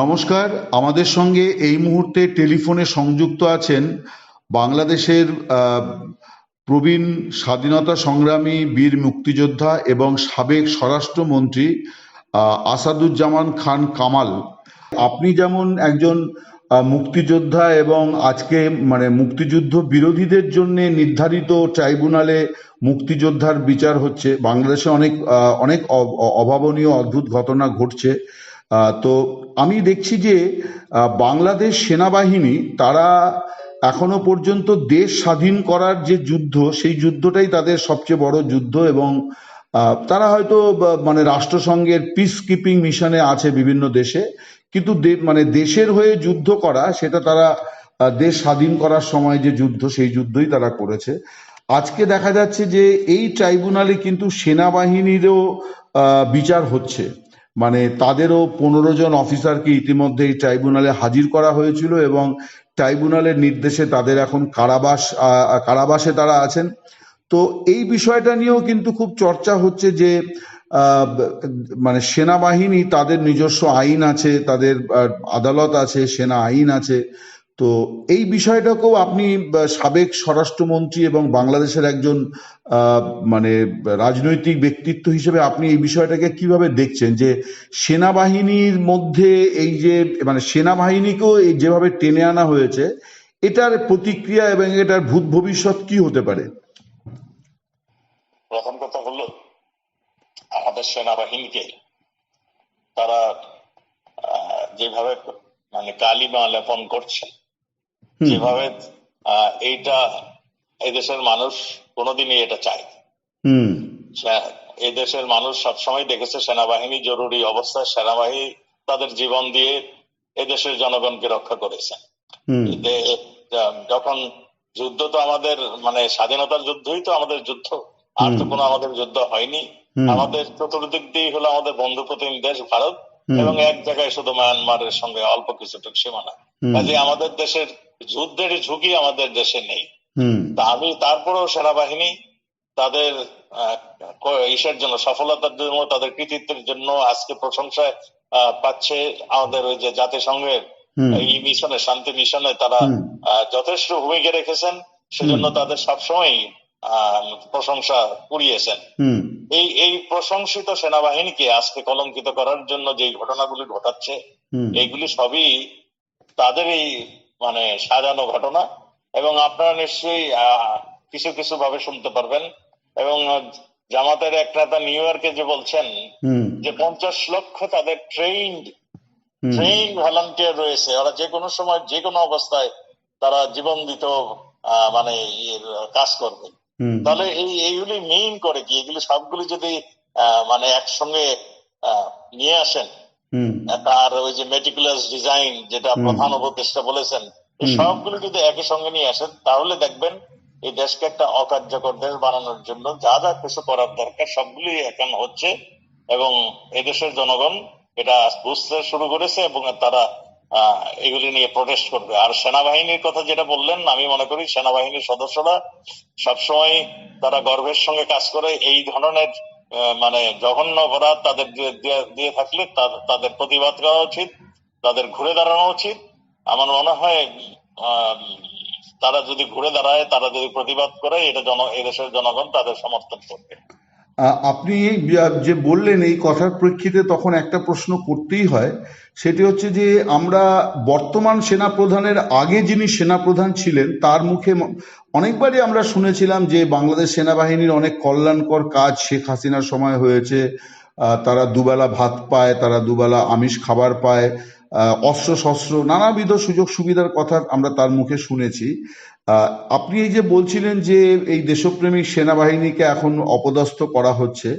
নমস্কার, আমাদের সঙ্গে এই মুহূর্তে টেলিফোনে সংযুক্ত আছেন বাংলাদেশের প্রবীণ স্বাধীনতা সংগ্রামী বীর মুক্তিযোদ্ধা এবং সাবেক স্বরাষ্ট্রমন্ত্রী আসাদুজ্জামান খান কামাল। আপনি যেমন একজন মুক্তিযোদ্ধা এবং আজকে মানে মুক্তিযুদ্ধ বিরোধীদের জন্য নির্ধারিত ট্রাইব্যুনালে মুক্তিযোদ্ধার বিচার হচ্ছে, বাংলাদেশে অনেক অনেক অভাবনীয়, অদ্ভুত ঘটনা ঘটছে। তো আমি দেখছি যে বাংলাদেশ সেনাবাহিনী তারা এখনও পর্যন্ত দেশ স্বাধীন করার যে যুদ্ধ, সেই যুদ্ধটাই তাদের সবচেয়ে বড় যুদ্ধ এবং তারা হয়তো মানে রাষ্ট্রসংঘের পিস কিপিং মিশনে আছে বিভিন্ন দেশে, কিন্তু মানে দেশের হয়ে যুদ্ধ করা, সেটা তারা দেশ স্বাধীন করার সময় যে যুদ্ধ, সেই যুদ্ধই তারা করেছে। আজকে দেখা যাচ্ছে যে, এই ট্রাইব্যুনালে কিন্তু সেনাবাহিনীরও বিচার হচ্ছে। মানে তাদেরও পনেরো জন অফিসারকে ইতিমধ্যে এই ট্রাইব্যুনালে হাজির করা হয়েছিল এবং ট্রাইব্যুনালের নির্দেশে তাদের এখন কারাবাস কারাবাসে তারা আছেন। তো এই বিষয়টা নিয়েও কিন্তু খুব চর্চা হচ্ছে যে মানে সেনাবাহিনী তাদের নিজস্ব আইন আছে, তাদের আদালত আছে, সেনা আইন আছে। তো এই বিষয়টাকেও আপনি সাবেক স্বরাষ্ট্রমন্ত্রী এবং বাংলাদেশের একজন মানে রাজনৈতিক ব্যক্তিত্ব হিসেবে আপনি এই বিষয়টাকে কীভাবে দেখছেন? যে সেনাবাহিনীর মধ্যে এই যে মানে সেনাবাহিনীকেও যেভাবে টেনে আনা হয়েছে, এটার প্রতিক্রিয়া এবং এটার ভূত ভবিষ্যৎ কি হতে পারে? প্রথম কথা হলো, আমাদের সেনাবাহিনীকে তারা যেভাবে মানে কালিমা লেপন করছে যেভাবে এইটা এদেশের মানুষ কোনোদিনই এটা চায়। এদেশের মানুষ সবসময় দেখেছে সেনাবাহিনী জরুরি অবস্থায় সেনাবাহিনী তাদের জীবন দিয়ে এদেশের জনগণকে রক্ষা করেছে। যখন যুদ্ধ তো আমাদের মানে স্বাধীনতার যুদ্ধই তো আমাদের যুদ্ধ। আর তো কোনো আমাদের যুদ্ধ হয়নি। আমাদের চতুর্দিক দিয়ে হলো আমাদের বন্ধু প্রতিম দেশ ভারত এবং এক জায়গায় শুধু মায়ানমারের সঙ্গে অল্প কিছুটুকু সীমানা। কাজে আমাদের দেশের যুদ্ধের ঝুঁকি আমাদের দেশে নেই। তা আমি তারপরেও সেনাবাহিনী তাদের ইসের জন্য সফলতার জন্য তাদের কৃতিত্বের জন্য আজকে প্রশংসায় পাচ্ছে আমাদের ওই যে জাতিসংঘের এই মিশনে শান্তি মিশনে তারা যথেষ্ট ভূমিকা রেখেছেন। সেজন্য তাদের সবসময় আহ, প্রশংসা কুড়িয়েছেন। এই এই প্রশংসিত সেনাবাহিনীকে আজকে কলঙ্কিত করার জন্য যে ঘটনাগুলি ঘটাচ্ছে এইগুলি সবই তাদেরই মানে সাজানো ঘটনা এবং আপনারা নিশ্চয়ই কিছু কিছু ভাবে শুনতে পারবেন। এবং জামাতের এক নেতা নিউ ইয়র্কে যে বলছেন যে পঞ্চাশ লক্ষ তাদের ট্রেইনড ট্রেইন ভলান্টিয়ার রয়েছে। ওরা যে কোনো সময় যে কোনো অবস্থায় তারা জীবন দিত মানে কাজ করবে। তাহলে এই এইগুলি মেইন করে কি? এগুলি সবগুলি যদি আহ, মানে একসঙ্গে আহ, নিয়ে আসেন তার ওই যে মেটিকুলাস ডিজাইন যেটা প্রধান উপদেষ্টা বলেছেন সবগুলো যদি একই সঙ্গে নিয়ে আসেন তাহলে দেখবেন এই দেশকে একটা অকার্যকর দেশ বানানোর জন্য যা যা কিছু করার দরকার সবগুলি এখন হচ্ছে এবং এদেশের জনগণ এটা বুঝতে শুরু করেছে এবং তারা আহ, এগুলি নিয়ে প্রটেস্ট করবে। আর সেনাবাহিনীর কথা যেটা বললেন আমি মনে করি সেনাবাহিনীর সদস্যরা সবসময় তারা গর্বের সঙ্গে কাজ করে। এই ধরনের মানে জঘন্য অপরাধ তাদের দিয়ে- থাকলে তাদের প্রতিবাদ করা উচিত, তাদের ঘুরে দাঁড়ানো উচিত। আমার মনে হয় তারা যদি ঘুরে দাঁড়ায়, তারা যদি প্রতিবাদ করে, এটা জন, এদেশের জনগণ তাদের সমর্থন করবে। আপনি যে বললেন এই কথার প্রেক্ষিতে তখন একটা প্রশ্ন করতেই হয়। সেটি হচ্ছে যে আমরা বর্তমান সেনাপ্রধানের আগে যিনি সেনাপ্রধান ছিলেন, তার মুখে অনেকবারই আমরা শুনেছিলাম যে বাংলাদেশ সেনাবাহিনীর অনেক কল্যাণকর কাজ শেখ হাসিনার সময় হয়েছে। তারা দুবেলা ভাত পায়, তারা দুবেলা আমিষ খাবার পায় অস্ত্র শস্ত্র নানাবিধ সুযোগ সুবিধার কথা আমরা তার মুখে শুনেছি। আপনি এই যে বলছিলেন যে এই দেশপ্রেমিক সেনাবাহিনীকে এখন অপদস্থ করা হচ্ছে,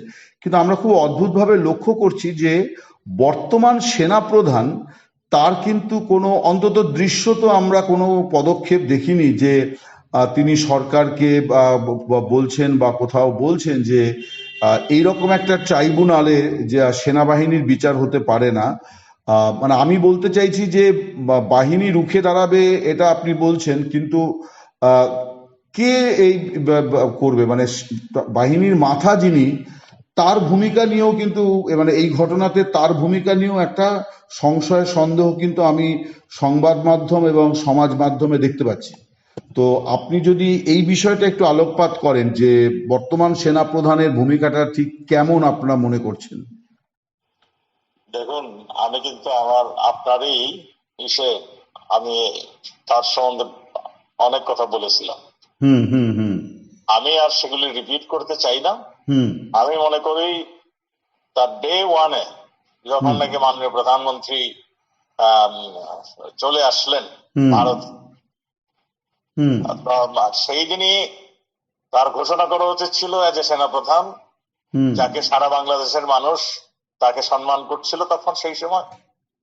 কিন্তু আমরা খুব অদ্ভুতভাবে লক্ষ্য করছি যে বর্তমান সেনাপ্রধান, তার কিন্তু কোনো, অন্তত দৃশ্য তো আমরা কোনো পদক্ষেপ দেখিনি যে তিনি সরকারকে বলছেন বা কোথাও বলছেন যে এইরকম একটা ট্রাইব্যুনালে যে সেনাবাহিনীর বিচার হতে পারে না। মানে আমি বলতে চাইছি যে বাহিনী রুখে দাঁড়াবে এটা আপনি বলছেন, কিন্তু কে এই করবে? মানে বাহিনীর মাথা যিনি, তার ভূমিকা নিয়েও কিন্তু মানে এই ঘটনাতে তার ভূমিকা নিয়েও একটা সংশয়, সন্দেহ কিন্তু আমি সংবাদ মাধ্যম এবং সমাজ মাধ্যমে দেখতে পাচ্ছি। তো আপনি যদি এই বিষয়টা একটু আলোকপাত করেন যে বর্তমান সেনা প্রধানের ভূমিকাটা ঠিক কেমন আপনারা মনে করছেন? দেখুন, আমি কিন্তু আমার, আপনারই ইসে, আমি তার সম্বন্ধে অনেক কথা বলেছিলাম। আমি আর সেগুলি রিপিট করতে চাই না। আমি মনে করি তার ডে ওয়ানে যখন নাকি মাননীয় প্রধানমন্ত্রী চলে আসলেন ভারত। সেই দিনই তার ঘোষণা করা উচিত ছিল এজ এ সেনাপ্রধান যাকে সারা বাংলাদেশের মানুষ তাকে সম্মান করছিল তখন সেই সময়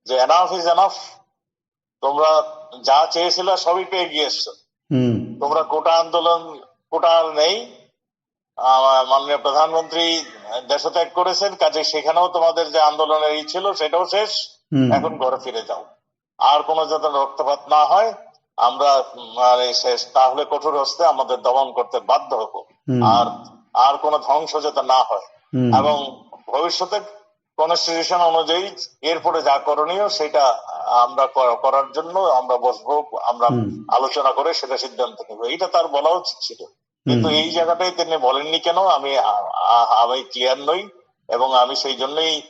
যে এনাফ ইজ এনাফ তোমরা যা চেয়েছিল সবই পেয়ে গিয়েছো। তোমরা কোটা আন্দোলন কোটা আর নেই। মাননীয় প্রধানমন্ত্রী দেশত্যাগ করেছেন কাজে সেখানেও তোমাদের যে আন্দোলনের ই ছিল সেটাও শেষ। এখন ঘরে ফিরে যাও। আর কোনো যাতে রক্তপাত না হয় আমরা মানে শেষ তাহলে কঠোর হস্তে আমাদের দমন করতে বাধ্য হব। আর আর কোনো ধ্বংস যাতে না হয়। এবং ভবিষ্যতে কনস্টিটিউশন অনুযায়ী এরপরে যা করণীয় সেটা আমরা করার জন্য আমরা বসবো আমরা আলোচনা করে সেটা সিদ্ধান্ত নেব। এইটা তার বলা উচিত ছিল। কিন্তু এই জায়গাটাই তিনি বলেননি কেন? আমি আমি ক্লিয়ার নই এবং আমি সেই জন্যই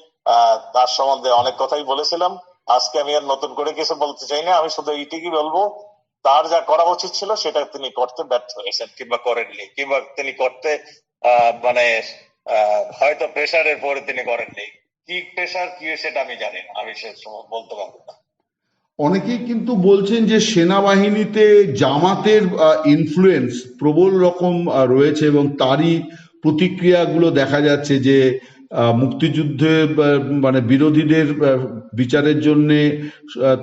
তার সম্বন্ধে অনেক কথাই বলেছিলাম। আজকে আমি আর নতুন করে কিছু বলতে চাই না। আমি শুধু এইটুকুই বলব তার যা করা উচিত ছিল সেটা তিনি করতে ব্যর্থ হয়েছেন কিংবা করেননি কিংবা তিনি করতে আহ, মানে আহ, হয়তো প্রেশারের পরে তিনি করেননি। কি প্রেশার কি সেটা আমি জানি না। আমি সে বলতে পারব না। অনেকেই কিন্তু বলছেন যে সেনাবাহিনীতে জামাতের ইনফ্লুয়েন্স প্রবল রকম রয়েছে এবং তারই প্রতিক্রিয়াগুলো দেখা যাচ্ছে যে মুক্তিযুদ্ধে মানে বিরোধীদের বিচারের জন্য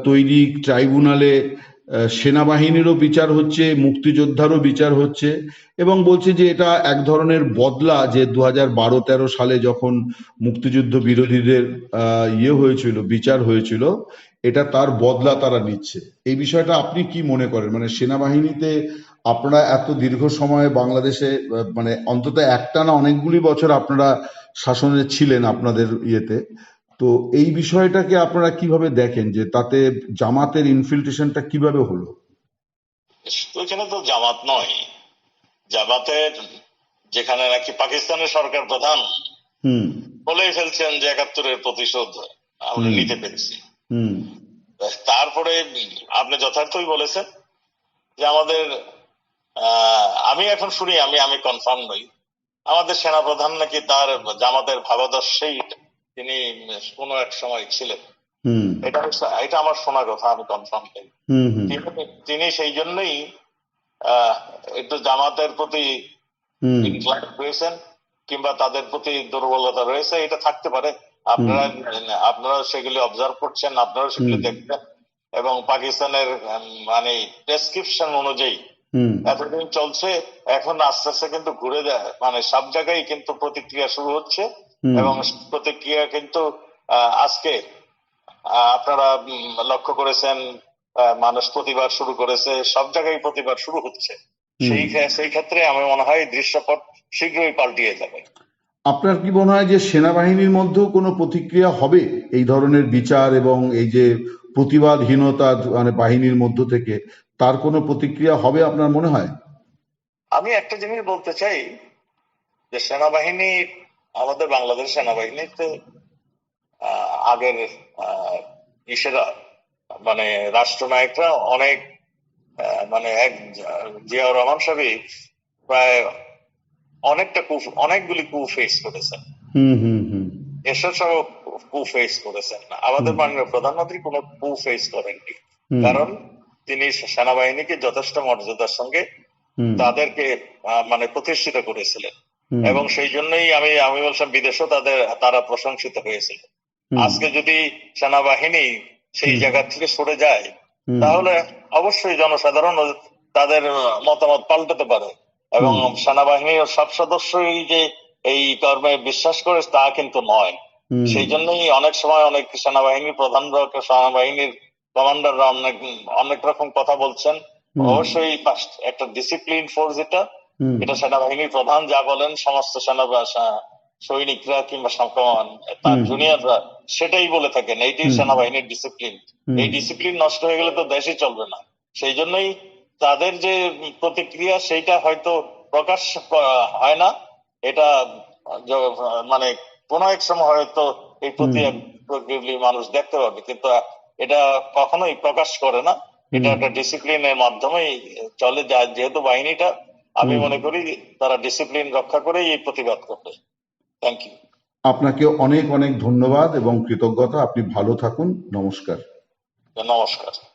তৈরি ট্রাইব্যুনালে সেনাবাহিনীরও বিচার হচ্ছে, মুক্তিযোদ্ধারও বিচার হচ্ছে, এবং বলছে যে এটা এক ধরনের বদলা যে দু হাজার বারো তেরো সালে যখন মুক্তিযুদ্ধ বিরোধীদের ইয়ে হয়েছিল, বিচার হয়েছিল, এটা তার বদলা তারা নিচ্ছে। এই বিষয়টা আপনি কি মনে করেন? মানে সেনাবাহিনীতে আপনারা এত দীর্ঘ সময় বাংলাদেশে মানে অন্তত একটা না অনেকগুলি বছর আপনারা শাসনে ছিলেন আপনাদের ইয়েতে তো এই বিষয়টাকে আপনারা কীভাবে দেখেন যে তাতে জামাতের ইনফিল্ট্রেশনটা কীভাবে হলো? তো এখানে তো জামাত নয়। জামাতের যেখানে নাকি পাকিস্তানের সরকার প্রধান হুম। বলেই ফেলছেন যে একাত্তরের প্রতিশোধ আমরা নিতে পেরেছি। তারপরে আপনি যথার্থই বলেছেন যে আমাদের আহ, আমি এখন শুনি আমি আমি কনফার্ম নই। আমাদের সেনাপ্রধান নাকি তার জামাতের ভাবাদর্শেই তিনি কোনো এক সময় ছিলেন। এটা এটা আমার শোনা কথা আমি কনফার্ম হুম তিনি- সেই জন্যই একটু জামাতের প্রতি ইনক্লাইন হয়েছেন কিংবা তাদের প্রতি দুর্বলতা রয়েছে এটা থাকতে পারে। আপনারা আপনারা সেগুলি অবজার্ভ করছেন আপনারা সেগুলি। দেখবেন এবং পাকিস্তানের মানে প্রেসক্রিপশন অনুযায়ী এতদিন চলছে এখন আস্তে আস্তে কিন্তু ঘুরে দেয় মানে সব জায়গায় কিন্তু প্রতিক্রিয়া শুরু হচ্ছে এবং প্রতিক্রিয়া কিন্তু আজকে আপনারা লক্ষ্য করেছেন মানুষ প্রতিবাদ শুরু করেছে সব জায়গায় প্রতিবাদ শুরু হচ্ছে। সেই সেই ক্ষেত্রে আমার মনে হয় দৃশ্যপট শীঘ্রই পাল্টিয়ে যাবে। আপনার কি মনে হয় যে সেনাবাহিনীর মধ্যেও কোনো প্রতিক্রিয়া হবে এই ধরনের বিচার এবং এই যে প্রতিবাদহীনতা মানে বাহিনীর মধ্য থেকে? তার কোনো প্রতিক্রিয়া হবে আপনার মনে হয়? আমি একটা জিনিস বলতে চাই যে সেনাবাহিনী আমাদের বাংলাদেশ সেনাবাহিনীতে আগের ইসেরা মানে রাষ্ট্রনায়করা অনেক মানে এক জিয়াউর রহমান সাহেব প্রায় অনেকটা কু অনেকগুলি কু ফেস করেছেন। হুম হুম হুম। এসব সব কু ফেস করেছেন আমাদের মাননীয় প্রধানমন্ত্রী কোনো কু ফেস করেননি। কারণ তিনি সেনাবাহিনীকে যথেষ্ট মর্যাদার সঙ্গে তাদেরকে মানে প্রতিষ্ঠিত করেছিলেন। এবং সেই জন্যই আমি আমি বলছিলাম বিদেশেও তাদের তারা প্রশংসিত হয়েছিল। আজকে যদি সেনাবাহিনী সেই জায়গা থেকে সরে যায় তাহলে অবশ্যই জনসাধারণ তাদের মতামত পাল্টাতে পারে। এবং সেনাবাহিনীর সব সদস্যই যে এই কর্মে বিশ্বাস করে তা কিন্তু নয়। সেই জন্যই অনেক সময় অনেক সেনাবাহিনীর প্রধানরা সেনাবাহিনীর কমান্ডাররা অনেক অনেক রকম কথা বলছেন। অবশ্যই একটা ডিসিপ্লিন ফোর্স এটা। এটা সেনাবাহিনীর প্রধান যা বলেন সমস্ত সেনা সৈনিকরা কিংবা সংক্রমণ তার। জুনিয়ররা সেটাই বলে থাকেন। এইটাই সেনাবাহিনীর ডিসিপ্লিন এই ডিসিপ্লিন নষ্ট হয়ে গেলে তো দেশই চলবে না। সেই জন্যই তাদের যে প্রতিক্রিয়া সেইটা হয়তো প্রকাশ হয় না। এটা মানে কোন এক সময় হয়তো এই প্রতিক্রিয়া মানুষ দেখতে পাবে। কিন্তু এটা কখনোই প্রকাশ করে না। এটা। একটা ডিসিপ্লিনের মাধ্যমেই চলে যায়। যেহেতু বাহিনীটা আমি মনে করি তারা ডিসিপ্লিন রক্ষা করে এই প্রতিবাদ করবে। থ্যাংক ইউ আপনাকে অনেক অনেক ধন্যবাদ এবং কৃতজ্ঞতা। আপনি ভালো থাকুন। নমস্কার। নমস্কার।